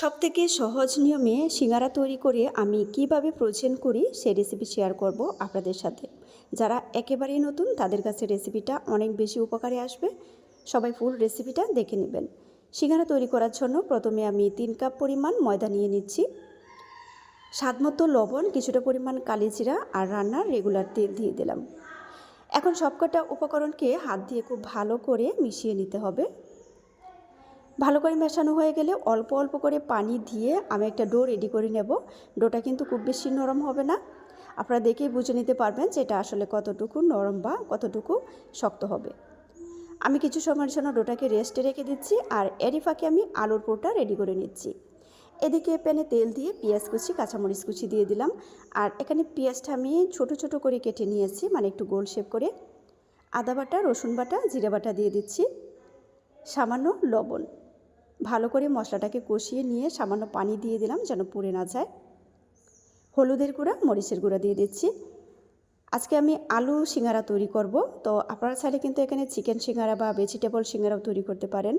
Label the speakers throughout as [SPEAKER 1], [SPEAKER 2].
[SPEAKER 1] সবথেকে সহজ নিয়মে সিঙ্গারা তৈরি করে আমি কীভাবে প্রোজেন করি সেই রেসিপি শেয়ার করব আপনাদের সাথে। যারা একেবারেই নতুন, তাদের কাছে রেসিপিটা অনেক বেশি উপকারে আসবে। সবাই ফুল রেসিপিটা দেখে নেবেন। সিঙ্গারা তৈরি করার জন্য প্রথমে আমি তিন কাপ পরিমাণ ময়দা নিয়ে নিচ্ছি। স্বাদমতো লবণ, কিছুটা পরিমাণ কালিজিরা আর রান্নার রেগুলার তেল দিয়ে দিলাম। এখন সবকটা উপকরণকে হাত দিয়ে খুব ভালো করে মিশিয়ে নিতে হবে। ভালো করে মেশানো হয়ে গেলে অল্প অল্প করে পানি দিয়ে আমি একটা ডো রেডি করে নেব। ডোটা কিন্তু খুব বেশি নরম হবে না। আপনারা দেখেই বুঝে নিতে পারবেন যে এটা আসলে কতটুকু নরম বা কতটুকু শক্ত হবে। আমি কিছু সময়ের জন্য ডোটাকে রেস্টে রেখে দিচ্ছি আর এরই ফাঁকে আমি আলুর পোটা রেডি করে নিচ্ছি। এদিকে প্যানে তেল দিয়ে পেঁয়াজ কুচি, কাঁচামরিচ কুচি দিয়ে দিলাম। আর এখানে পেঁয়াজটা আমি ছোট ছোট করে কেটে নিয়েছি মানে একটু গোল শেপ করে। আদা বাটা, রসুন বাটা, জিরে বাটা দিয়ে দিচ্ছি। সামান্য লবণ। ভালো করে মশলাটাকে কষিয়ে নিয়ে সামান্য পানি দিয়ে দিলাম যেন পুড়ে না যায়। হলুদের গুঁড়া, মরিচের গুঁড়া দিয়ে দিচ্ছি। আজকে আমি আলু সিঙ্গারা তৈরি করব। তো আপনারা চাইলে কিন্তু এখানে চিকেন সিঙ্গারা বা ভেজিটেবল সিঙ্গারাও তৈরি করতে পারেন।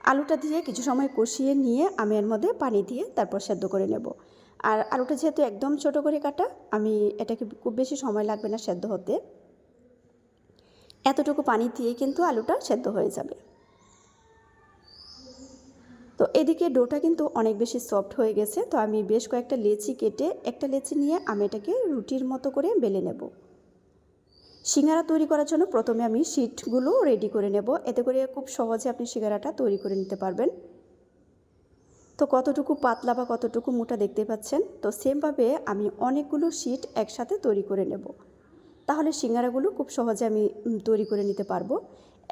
[SPEAKER 1] আলুটা দিয়ে কিছু সময় কষিয়ে নিয়ে আমি এর মধ্যে পানি দিয়ে তারপর সেদ্ধ করে নেব। আর আলুটা যেহেতু একদম ছোট করে কাটা, আমি এটাকে খুব বেশি সময় লাগবে না সেদ্ধ হতে। এতটুকু পানি দিয়ে কিন্তু আলুটা সেদ্ধ হয়ে যাবে। তো এদিকে ডোটা কিন্তু অনেক বেশি সফট হয়ে গেছে, তো আমি বেশ কয়েকটা লেচি কেটে একটা লেচি নিয়ে আমি এটাকে রুটির মতো করে বেলে নেব। সিঙ্গারা তৈরি করার জন্য প্রথমে আমি শিটগুলো রেডি করে নেব, এতে করে খুব সহজে আপনি সিঙ্গারাটা তৈরি করে নিতে পারবেন। তো কতটুকু পাতলা বা কতটুকু মোটা দেখতে পাচ্ছেন? তো সেমভাবে আমি অনেকগুলো শিট একসাথে তৈরি করে নেব। তাহলে সিঙ্গারাগুলো খুব সহজে আমি তৈরি করে নিতে পারব।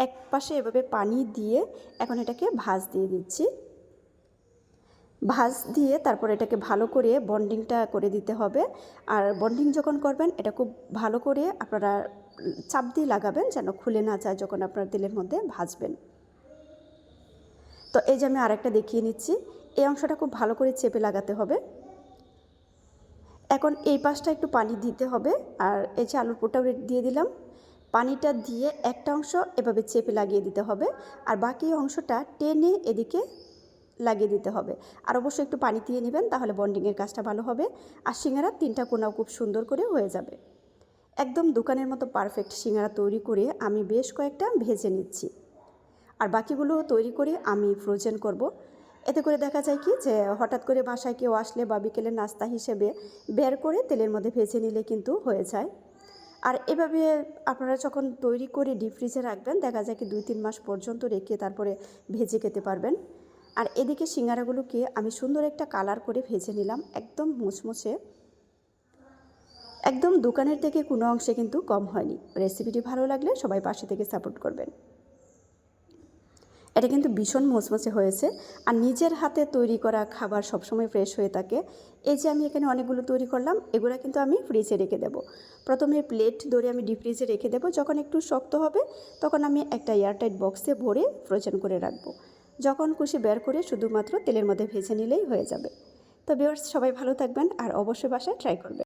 [SPEAKER 1] এক পাশে এভাবে পানি দিয়ে এখন এটাকে ভাজ দিয়ে দিচ্ছি। ভাজ দিয়ে তারপর এটাকে ভালো করে বন্ডিংটা করে দিতে হবে। আর বন্ডিং যখন করবেন, এটা খুব ভালো করে আপনারা চাপ দিয়ে লাগাবেন যেন খুলে না যায় যখন আপনার তেলের মধ্যে ভাজবেন। তো এই যে আমি আরেকটা দেখিয়ে নিচ্ছি, এই অংশটা খুব ভালো করে চেপে লাগাতে হবে। এখন এই পাশটা একটু পানি দিতে হবে, আর এই যে আলুর পোটাও দিয়ে দিলাম। পানিটা দিয়ে একটা অংশ এভাবে চেপে লাগিয়ে দিতে হবে, আর বাকি অংশটা টেনে এদিকে লাগিয়ে দিতে হবে। আর অবশ্যই একটু পানি দিয়ে নেবেন, তাহলে বন্ডিংয়ের কাজটা ভালো হবে। আর সিঙ্গারা তিনটা কোনাও খুব সুন্দর করে হয়ে যাবে। একদম দোকানের মতো পারফেক্ট সিঙ্গারা তৈরি করে আমি বেশ কয়েকটা ভেজে নিচ্ছি। আর বাকিগুলো তৈরি করে আমি ফ্রোজেন করব। এতে করে দেখা যায় কি যে হঠাৎ করে বাসায় কেউ আসলে বা বিকেলের নাস্তা হিসেবে বের করে তেলের মধ্যে ভেজে নিলে কিন্তু হয়ে যায়। আর এভাবে আপনারা যখন তৈরি করে ডিপ ফ্রিজে রাখবেন, দেখা যায় কি দুই তিন মাস পর্যন্ত রেখে তারপরে ভেজে খেতে পারবেন। আর এদিকে সিঙ্গারাগুলোকে আমি সুন্দর একটা কালার করে ভেজে নিলাম, একদম মুচমুচে একদম দোকানের থেকে কোনো অংশে কিন্তু কম হয়নি। রেসিপিটি ভালো লাগলে সবাই পাশে থেকে সাপোর্ট করবেন। এটা কিন্তু ভীষণ মোচমোচে হয়েছে আর নিজের হাতে তৈরি করা খাবার সবসময় ফ্রেশ হয়ে থাকে। এই যে আমি এখানে অনেকগুলো তৈরি করলাম, এগুলো কিন্তু আমি ফ্রিজে রেখে দেবো। প্রথমে প্লেট ধরে আমি ডিপ ফ্রিজে রেখে দেবো। যখন একটু শক্ত হবে, তখন আমি একটা এয়ারটাইট বক্সে ভরে ফ্রোজেন করে রাখব। যখন খুশি বের করে শুধুমাত্র তেলের মধ্যে ভেজে নিলেই হয়ে যাবে। তো বিয়ার্স সবাই ভালো থাকবেন আর অবশ্যই বাসায় ট্রাই করবেন।